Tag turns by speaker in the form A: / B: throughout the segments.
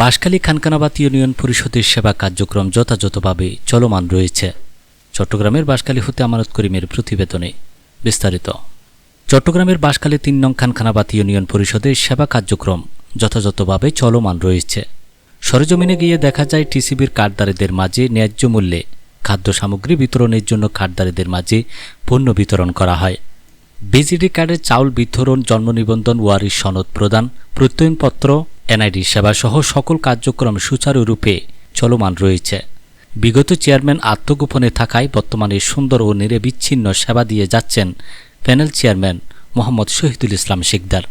A: Banshkhali খানকানাবাদ union পরিষদের সেবা কার্যক্রম যথাযথভাবে চলমান রয়েছে চট্টগ্রামের বাঁশখালী হতে আমানত করিমের প্রতিবেদনে বিস্তারিত চট্টগ্রামের বাঁশখালী তিন নং খানখানাবাদ ইউনিয়ন পরিষদের সেবা কার্যক্রম যথাযথভাবে চলমান রয়েছে সরেজমিনে গিয়ে দেখা যায় টিসিবির কার্ডদারীদের মাঝে ন্যায্য মূল্যে খাদ্য সামগ্রী বিতরণের জন্য কার্ডদারীদের মাঝে পণ্য বিতরণ করা হয় বিজিডি কার্ডে চাউল বিতরণ জন্ম নিবন্ধন ওয়ারিশ সনদ প্রদান প্রত্যয়নপত্র এনআইডি সেবাসহ সকল কার্যক্রম সুচারুরূপে চলমান রয়েছে বিগত চেয়ারম্যান আত্মগোপনে থাকায় বর্তমানে সুন্দর ও নিরবিচ্ছিন্ন সেবা দিয়ে যাচ্ছেন প্যানেল চেয়ারম্যান মোহাম্মদ শহীদুল ইসলাম শিকদার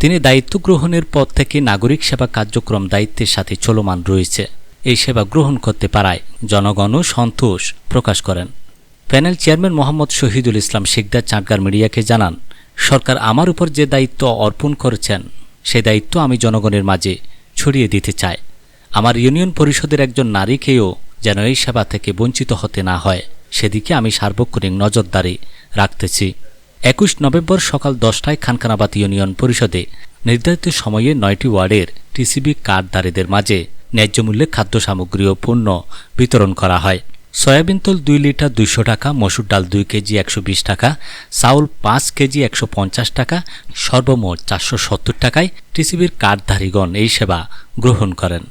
A: তিনি দায়িত্ব গ্রহণের পর থেকে নাগরিক সেবা কার্যক্রম দায়িত্বের সাথে চলমান রয়েছে এই সেবা গ্রহণ করতে পারায় জনগণও সন্তোষ প্রকাশ করেন প্যানেল চেয়ারম্যান মোহাম্মদ শহীদুল ইসলাম শিকদার চাঁদগার মিডিয়াকে জানান সরকার আমার উপর যে দায়িত্ব অর্পণ করেছেন সে দায়িত্ব আমি জনগণের মাঝে ছড়িয়ে দিতে চাই আমার ইউনিয়ন পরিষদের একজন নারীকেও যেন এই সেবা থেকে বঞ্চিত হতে না হয় সেদিকে আমি সার্বক্ষণিক নজরদারি রাখতেছি একুশ নভেম্বর সকাল দশটায় খানখানাবাদ ইউনিয়ন পরিষদে নির্ধারিত সময়ে নয়টি ওয়ার্ডের টিসিবি কার্ডধারীদের মাঝে ন্যায্য মূল্যে খাদ্য সামগ্রী ও পণ্য বিতরণ করা হয় সয়াবিন তেল দুই লিটার দুইশো টাকা মসুর ডাল দুই কেজি একশো বিশ টাকা চাউল পাঁচ কেজি একশো পঞ্চাশ টাকা সর্বমোট চারশো সত্তর টাকায় টিসিবির কার্ডধারীগণ এই সেবা গ্রহণ
B: করেন